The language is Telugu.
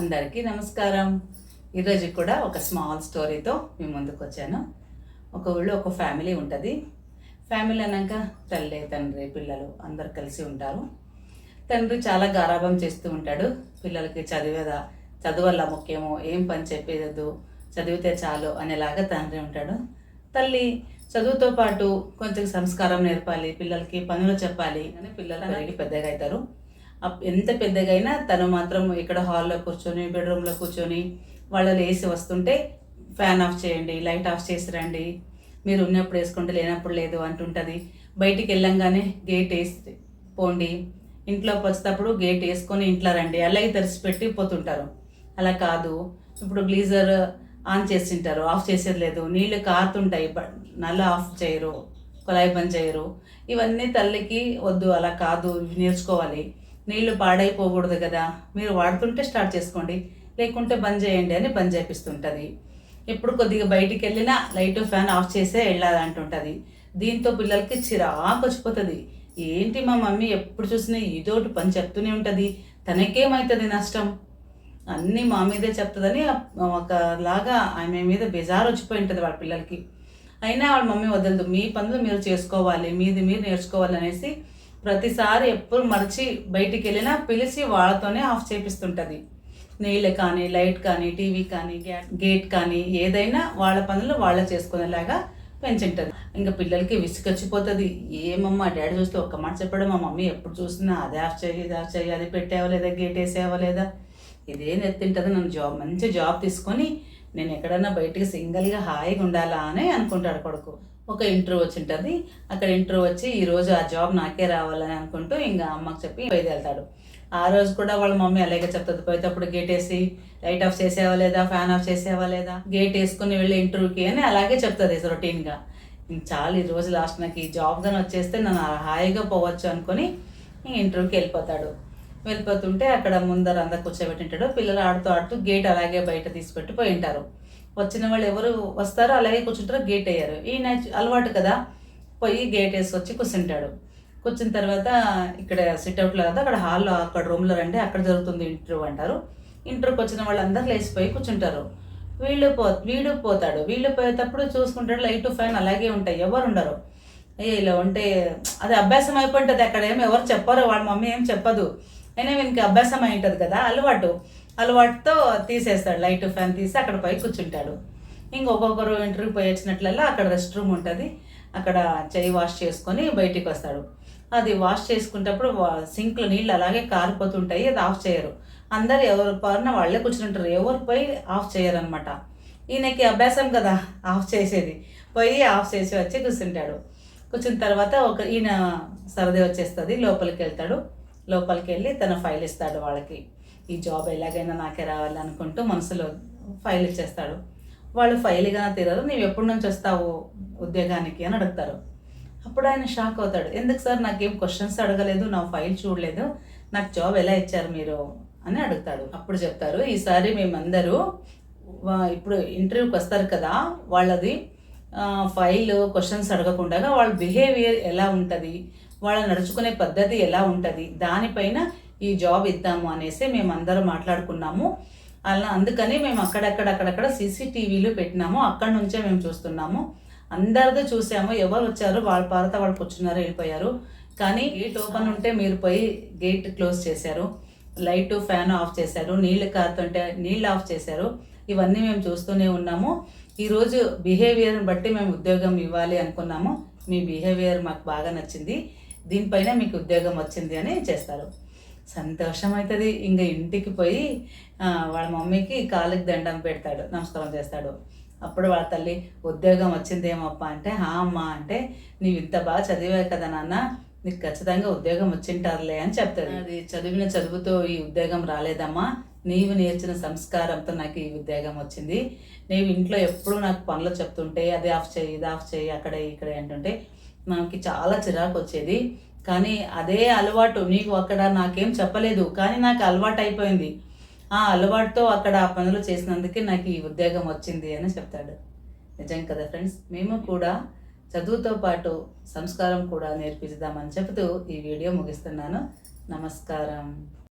అందరికీ నమస్కారం. ఈరోజు కూడా ఒక స్మాల్ స్టోరీతో మీ ముందుకు వచ్చాను. ఒక ఊళ్ళో ఒక ఫ్యామిలీ ఉంటుంది. ఫ్యామిలీ అన్నాక తల్లి తండ్రి పిల్లలు అందరు కలిసి ఉంటారు. తండ్రి చాలా గారాబం చేస్తూ ఉంటాడు. పిల్లలకి చదివేదా చదువల్ల ముఖ్యమో ఏం పని చెప్పేదదు చదివితే చాలు అనేలాగా తండ్రి ఉంటాడు. తల్లి చదువుతో పాటు కొంచెం సంస్కారం నేర్పాలి పిల్లలకి పనులు చెప్పాలి అని పిల్లలు పెరిగి పెద్దగా అవుతారు. ఎంత పెద్దగైనా తను మాత్రం ఇక్కడ హాల్లో కూర్చొని బెడ్రూమ్లో కూర్చొని వాళ్ళు లేసి వస్తుంటే ఫ్యాన్ ఆఫ్ చేయండి లైట్ ఆఫ్ చేసి రండి మీరు ఉన్నప్పుడు వేసుకుంటే లేనప్పుడు లేదు అంటుంటుంది. బయటికి వెళ్ళంగానే గేట్ వేసి పోండి. ఇంట్లోకి వచ్చేటప్పుడు గేట్ వేసుకొని ఇంట్లో రండి. అలాగే తెరిచిపెట్టి పోతుంటారు. అలా కాదు. ఇప్పుడు గ్లీజర్ ఆన్ చేసింటారు. ఆఫ్ చేసేది లేదు. నీళ్ళు కారుతుంటాయి. నల్ల ఆఫ్ చేయరు. కుళాయి బంద్ చేయరు. ఇవన్నీ తల్లికి వద్దు. అలా కాదు. నేర్చుకోవాలి. నీళ్ళు పాడైపోకూడదు కదా. మీరు వాడుతుంటే స్టార్ట్ చేసుకోండి. లేకుంటే బంద్ చేయండి అని బంద్ చేపిస్తుంటుంది. ఎప్పుడు కొద్దిగా బయటికి వెళ్ళినా లైట్ ఫ్యాన్ ఆఫ్ చేసే వెళ్ళాలంటుంటుంది. దీంతో పిల్లలకి చిరాకు వచ్చిపోతుంది. ఏంటి మా మమ్మీ ఎప్పుడు చూసినా ఇదోటి పని చెప్తూనే ఉంటుంది. తనకేమవుతుంది నష్టం? అన్నీ మా మీదే చెప్తుందని ఒకలాగా ఆమె మీద బెజార్ వచ్చిపోయి ఉంటుంది వాళ్ళ పిల్లలకి. అయినా వాళ్ళ మమ్మీ వదలదు. మీ పనులు మీరు చేసుకోవాలి మీది మీరు నేర్చుకోవాలి అనేసి ప్రతిసారి ఎప్పుడు మర్చి బయటికి వెళ్ళినా పిలిచి వాళ్ళతోనే ఆఫ్ చేపిస్తుంటుంది. నీళ్ళు కానీ లైట్ కానీ టీవీ కానీ గేట్ కానీ ఏదైనా వాళ్ళ పనులు వాళ్ళే చేసుకునేలాగా పెంచుంటుంది. ఇంకా పిల్లలకి విసుకొచ్చిపోతుంది ఏమమ్మా డాడీ చూస్తే ఒక్క మాట చెప్పాడు. మా మమ్మీ ఎప్పుడు చూసినా అదే ఆఫ్ చేయి ఇది ఆఫ్ చేయి అది పెట్టావా లేదా గేట్ వేసేవా లేదా? ఇదే నెత్తింటుంది. నన్ను జాబ్ మంచి జాబ్ తీసుకొని నేను ఎక్కడన్నా బయటికి సింగిల్గా హాయిగా ఉండాలా అని అనుకుంటాడు కొడుకు. ఒక ఇంటర్వ్యూ వచ్చి ఉంటుంది. అక్కడ ఇంటర్వ్యూ వచ్చి ఈరోజు ఆ జాబ్ నాకే రావాలని అనుకుంటూ ఇంకా అమ్మకి చెప్పి వెళ్తాడు. ఆ రోజు కూడా వాళ్ళ మమ్మీ అలాగే చెప్తుంది. పోయేటప్పుడు గేట్ వేసి లైట్ ఆఫ్ చేసేవా లేదా? ఫ్యాన్ ఆఫ్ చేసేవా లేదా? గేట్ వేసుకుని వెళ్ళి ఇంటర్వ్యూకి అని అలాగే చెప్తుంది రొటీన్గా ఇంక చాలు ఈ రోజు లాస్ట్ నాకు ఈ జాబ్ కానీ వచ్చేస్తే నన్ను హాయిగా పోవచ్చు అనుకొని ఇంటర్వ్యూకి వెళ్ళిపోతాడు. వెళ్ళిపోతుంటే అక్కడ ముందర అంతా కూర్చోబెట్టింటాడు. పిల్లలు ఆడుతూ ఆడుతూ గేట్ అలాగే బయట తీసిపెట్టి పోయి ఉంటారు వచ్చిన వాళ్ళు ఎవరు వస్తారో అలాగే కూర్చుంటారో గేట్ అయ్యారు ఈయన అలవాటు కదా పోయి గేట్ వేసి వచ్చి కూర్చుంటాడు. కూర్చున్న తర్వాత ఇక్కడ సిట్అవుట్లో కదా అక్కడ హాల్లో అక్కడ రూమ్లో రండి అక్కడ జరుగుతుంది ఇంటర్వ్యూ అంటారు. ఇంటర్వ్యూకి వచ్చిన వాళ్ళందరూ లేచిపోయి కూర్చుంటారు. వీళ్ళు పో వీడు పోతాడు. వీళ్ళు పోయేటప్పుడు చూసుకుంటాడు లైట్ ఫ్యాన్ అలాగే ఉంటాయి. ఎవరు ఉండరు. ఏ ఇలా ఉంటే అది అభ్యాసం అయిపోయింటుంది అక్కడ ఏమి ఎవరు చెప్పరు వాళ్ళ మమ్మీ ఏం చెప్పదు. అయినా వీనికి అభ్యాసం అయి ఉంటుంది కదా అలవాటు. అలవాటుతో తీసేస్తాడు. లైట్ ఫ్యాన్ తీసి అక్కడ పై కూర్చుంటాడు. ఇంకొకొకరు ఇంటర్వ్యూ పోయి వచ్చినట్లల్లా అక్కడ రెస్ట్ రూమ్ ఉంటుంది. అక్కడ చెయ్యి వాష్ చేసుకొని బయటికి వస్తాడు. అది వాష్ చేసుకునేటప్పుడు సింక్లో నీళ్ళు అలాగే కారిపోతుంటాయి. అది ఆఫ్ చేయరు. అందరు ఎవరు పారిన వాళ్ళే కూర్చుంటారు ఎవరు పోయి ఆఫ్ చేయరు అనమాట ఈయనకి అభ్యాసం కదా ఆఫ్ చేసేది. పోయి ఆఫ్ చేసి వచ్చి కూర్చుంటాడు. కూర్చున్న తర్వాత ఒక ఈయన సరది వచ్చేస్తుంది. లోపలికి వెళ్తాడు. లోపలికి వెళ్ళి తన ఫైల్ ఇస్తాడు వాళ్ళకి. ఈ జాబ్ ఎలాగైనా నాకే రావాలి అనుకుంటూ మనసులో ఫైల్ ఇచ్చేస్తాడు. వాళ్ళు ఫైల్గా కానీ నీవు ఎప్పటి నుంచి వస్తావు ఉద్యోగానికి? అని అడుగుతారు. అప్పుడు ఆయన షాక్ అవుతాడు. ఎందుకు సార్? నాకేం క్వశ్చన్స్ అడగలేదు. నా ఫైల్ చూడలేదు. నాకు జాబ్ ఎలా ఇచ్చారు మీరు? అని అడుగుతాడు. అప్పుడు చెప్తారు ఈసారి మేమందరూ ఇప్పుడు ఇంటర్వ్యూకి వస్తారు కదా వాళ్ళది ఫైల్ క్వశ్చన్స్ అడగకుండా వాళ్ళ బిహేవియర్ ఎలా ఉంటుంది? వాళ్ళ నడుచుకునే పద్ధతి ఎలా ఉంటుంది? దానిపైన ఈ జాబ్ ఇద్దాము అనేసి మేమందరం మాట్లాడుకున్నాము. అలా అందుకని మేము అక్కడక్కడ అక్కడక్కడ సీసీటీవీలు పెట్టినాము. అక్కడ నుంచే మేము చూస్తున్నాము. అందరిదో చూసాము. ఎవరు వచ్చారు? వాళ్ళ పారత వాళ్ళు కూర్చున్నారు వెళ్ళిపోయారు. కానీ గేట్ ఓపెన్ ఉంటే మీరు పోయి గేట్ క్లోజ్ చేశారు. లైట్ ఫ్యాన్ ఆఫ్ చేశారు. నీళ్ళు కారుతుంటే నీళ్ళు ఆఫ్ చేశారు. ఇవన్నీ మేము చూస్తూనే ఉన్నాము. ఈరోజు బిహేవియర్ని బట్టి మేము ఉద్యోగం ఇవ్వాలి అనుకున్నాము. మీ బిహేవియర్ మాకు బాగా నచ్చింది. దీనిపైన మీకు ఉద్యోగం వచ్చింది అని చేస్తారు. సంతోషం అవుతుంది ఇంకా ఇంటికి పోయి వాళ్ళ మమ్మీకి కాలుకి దండం పెడతాడు నమస్కారం చేస్తాడు. అప్పుడు వాళ్ళ తల్లి ఉద్యోగం వచ్చిందేమప్ప అంటే హా అమ్మ అంటే నీవు ఇంత బాగా చదివే కదా నాన్న నీకు ఖచ్చితంగా ఉద్యోగం వచ్చింటారులే అని చెప్తాడు అది చదివిన చదువుతో ఈ ఉద్యోగం రాలేదమ్మా. నీవు నేర్చిన సంస్కారంతో నాకు ఈ ఉద్యోగం వచ్చింది. నీవు ఇంట్లో ఎప్పుడు నాకు పనులు చెప్తుంటే అది ఆఫ్ చేయి ఇది ఆఫ్ చేయి అక్కడ ఇక్కడ అంటుంటే మనకి చాలా చిరాకు వచ్చేది కానీ అదే అలవాటు నీకు అక్కడ నాకేం చెప్పలేదు కానీ నాకు అలవాటు అయిపోయింది. ఆ అలవాటుతో అక్కడ ఆ పనులు చేసినందుకే నాకు ఈ ఉద్యోగం వచ్చింది అని చెప్తాడు. నిజం కదా ఫ్రెండ్స్? మేము కూడా చదువుతో పాటు సంస్కారం కూడా నేర్పిద్దామని చెబుతూ ఈ వీడియో ముగిస్తున్నాను. నమస్కారం.